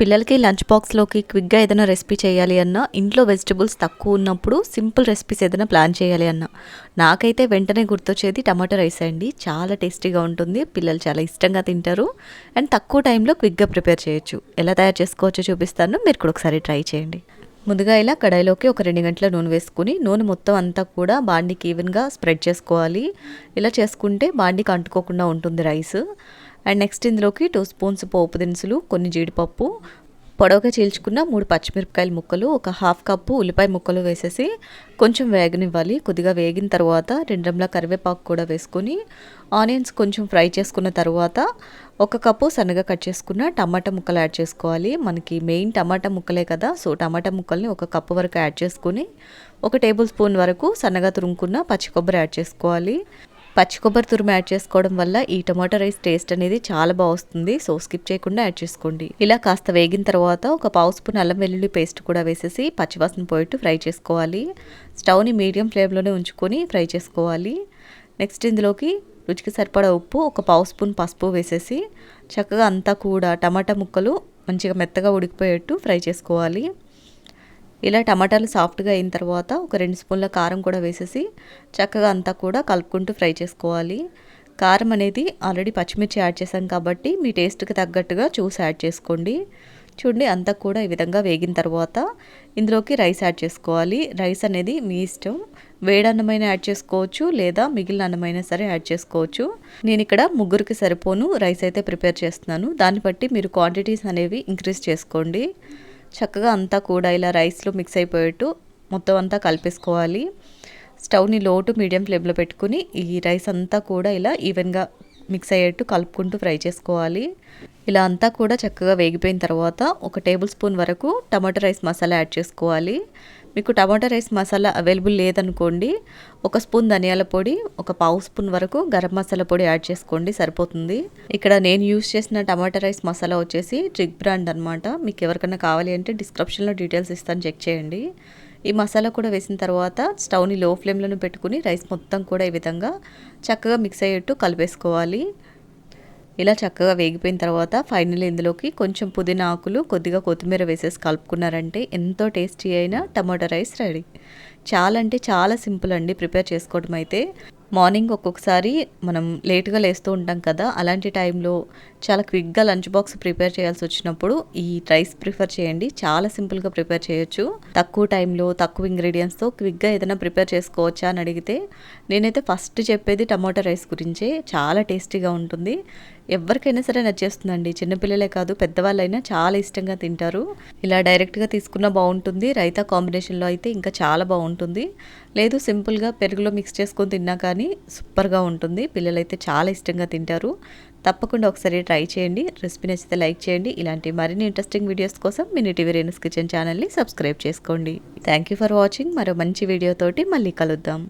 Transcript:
పిల్లలకి లంచ్ బాక్స్లోకి క్విక్గా ఏదైనా రెసిపీ చేయాలి అన్నా ఇంట్లో వెజిటబుల్స్ తక్కువ ఉన్నప్పుడు సింపుల్ రెసిపీస్ ఏదైనా ప్లాన్ చేయాలి అన్నా. నాకైతే వెంటనే గుర్తొచ్చేది టమాటో రైస్ అండి. చాలా టేస్టీగా ఉంటుంది. పిల్లలు చాలా ఇష్టంగా తింటారు. అండ్ తక్కువ టైంలో క్విక్గా ప్రిపేర్ చేయొచ్చు. ఎలా తయారు చేసుకోవచ్చో చూపిస్తాను. మీరు కూడా ఒకసారి ట్రై చేయండి. ముందుగా ఇలా కడాయిలోకి ఒక రెండు గంటల నూనె వేసుకుని నూనె మొత్తం అంతా కూడా బాండికి ఈవెన్గా స్ప్రెడ్ చేసుకోవాలి. ఇలా చేసుకుంటే బాండికి అంటుకోకుండా ఉంటుంది రైస్. అండ్ నెక్స్ట్ ఇందులోకి టూ స్పూన్స్ పోపు దినుసులు కొన్ని జీడిపప్పు పొడవుగా చీల్చుకున్న మూడు పచ్చిమిరపకాయల ముక్కలు ఒక హాఫ్ కప్పు ఉల్లిపాయ ముక్కలు వేసేసి కొంచెం వేగనివ్వాలి. కొద్దిగా వేగిన తర్వాత రెండంలా కరివేపాకు కూడా వేసుకొని ఆనియన్స్ కొంచెం ఫ్రై చేసుకున్న తర్వాత ఒక కప్పు సన్నగా కట్ చేసుకున్న టమాటా ముక్కలు యాడ్ చేసుకోవాలి. మనకి మెయిన్ టమాటా ముక్కలే కదా సో టమాటా ముక్కల్ని ఒక కప్పు వరకు యాడ్ చేసుకొని ఒక టేబుల్ స్పూన్ వరకు సన్నగా తురుముకున్న పచ్చి కొబ్బరి యాడ్ చేసుకోవాలి. పచ్చి కొబ్బరి తురుము యాడ్ చేసుకోవడం వల్ల ఈ టమాటో రైస్ టేస్ట్ అనేది చాలా బాగుస్తుంది సో స్కిప్ చేయకుండా యాడ్ చేసుకోండి. ఇలా కాస్త వేగిన తర్వాత ఒక పావు స్పూన్ అల్లం వెల్లుల్లి పేస్ట్ కూడా వేసేసి పచ్చివాసన పోయేట్టు ఫ్రై చేసుకోవాలి. స్టవ్ని మీడియం ఫ్లేమ్లోనే ఉంచుకొని ఫ్రై చేసుకోవాలి. నెక్స్ట్ ఇందులోకి రుచికి సరిపడా ఉప్పు ఒక పావు స్పూన్ పసుపు వేసేసి చక్కగా అంతా కూడా టమాటా ముక్కలు మంచిగా మెత్తగా ఉడికిపోయేట్టు ఫ్రై చేసుకోవాలి. ఇలా టమాటాలు సాఫ్ట్గా అయిన తర్వాత ఒక రెండు స్పూన్ల కారం కూడా వేసేసి చక్కగా అంతా కూడా కలుపుకుంటూ ఫ్రై చేసుకోవాలి. కారం అనేది ఆల్రెడీ పచ్చిమిర్చి యాడ్ చేసాం కాబట్టి మీ టేస్ట్కి తగ్గట్టుగా చూసి యాడ్ చేసుకోండి. చూడండి అంతా కూడా ఈ విధంగా వేగిన తర్వాత ఇందులోకి రైస్ యాడ్ చేసుకోవాలి. రైస్ అనేది మీ ఇష్టం. వేడన్నమైన యాడ్ చేసుకోవచ్చు లేదా మిగిలిన అన్నమైనా సరే యాడ్ చేసుకోవచ్చు. నేను ఇక్కడ ముగ్గురికి సరిపోను రైస్ అయితే ప్రిపేర్ చేస్తున్నాను. దాన్ని బట్టి మీరు క్వాంటిటీస్ అనేవి ఇంక్రీజ్ చేసుకోండి. చక్కగా అంతా కూడా ఇలా రైస్లో మిక్స్ అయిపోయేట్టు మొత్తం అంతా కలిపేసుకోవాలి. స్టవ్ని లోటు మీడియం ఫ్లేమ్లో పెట్టుకుని ఈ రైస్ అంతా కూడా ఇలా ఈవెన్గా మిక్స్ అయ్యేట్టు కలుపుకుంటూ ఫ్రై చేసుకోవాలి. ఇలా అంతా కూడా చక్కగా వేగిపోయిన తర్వాత ఒక టేబుల్ స్పూన్ వరకు టమాటో రైస్ మసాలా యాడ్ చేసుకోవాలి. మీకు టమాటా రైస్ మసాలా అవైలబుల్ లేదనుకోండి ఒక స్పూన్ ధనియాల పొడి ఒక పావు స్పూన్ వరకు గరం మసాలా పొడి యాడ్ చేసుకోండి సరిపోతుంది. ఇక్కడ నేను యూస్ చేసిన టమాటా రైస్ మసాలా వచ్చేసి ట్రిక్ బ్రాండ్ అనమాట మీకు ఎవరికైనా కావాలి అంటే డిస్క్రిప్షన్లో డీటెయిల్స్ ఇస్తాను చెక్ చేయండి. ఈ మసాలా కూడా వేసిన తర్వాత స్టవ్ని లో ఫ్లేమ్లోనే పెట్టుకుని రైస్ మొత్తం కూడా ఈ విధంగా చక్కగా మిక్స్ అయ్యేట్టు కలిపేసుకోవాలి. ఇలా చక్కగా వేగిపోయిన తర్వాత ఫైనల్ ఇందులోకి కొంచెం పుదీనా ఆకులు కొద్దిగా కొత్తిమీర వేసేసి కలుపుకున్నారంటే ఎంతో టేస్టీ అయిన టమాటో రైస్ రెడీ. చాలా అంటే చాలా సింపుల్ అండి ప్రిపేర్ చేసుకోవడం అయితే. మార్నింగ్ ఒక్కొక్కసారి మనం లేట్గా లేస్తూ ఉంటాం కదా అలాంటి టైంలో చాలా క్విక్గా లంచ్ బాక్స్ ప్రిపేర్ చేయాల్సి వచ్చినప్పుడు ఈ రైస్ ప్రిఫర్ చేయండి. చాలా సింపుల్గా ప్రిపేర్ చేయొచ్చు. తక్కువ టైంలో తక్కువ ఇంగ్రీడియంట్స్తో క్విక్గా ఏదైనా ప్రిపేర్ చేసుకోవచ్చా అని అడిగితే నేనైతే ఫస్ట్ చెప్పేది టమాటా రైస్ గురించే. చాలా టేస్టీగా ఉంటుంది. ఎవరికైనా సరే నచ్చేస్తుందండి. చిన్నపిల్లలే కాదు పెద్దవాళ్ళైనా చాలా ఇష్టంగా తింటారు. ఇలా డైరెక్ట్గా తీసుకున్న బాగుంటుంది. రైతా కాంబినేషన్లో అయితే ఇంకా చాలా బాగుంటుంది. లేదు సింపుల్గా పెరుగులో మిక్స్ చేసుకొని తిన్నా కానీ సూపర్గా ఉంటుంది. పిల్లలైతే చాలా ఇష్టంగా తింటారు. తప్పకుండా ఒకసారి ట్రై చేయండి. రెసిపీ నచ్చితే లైక్ చేయండి. ఇలాంటి మరిన్ని ఇంట్రెస్టింగ్ వీడియోస్ కోసం మీ టీవీ రేణుస్ కిచెన్ ఛానల్ని సబ్స్క్రైబ్ చేసుకోండి. థ్యాంక్ యూ ఫర్ వాచింగ్ మరో మంచి వీడియోతోటి మళ్ళీ కలుద్దాం.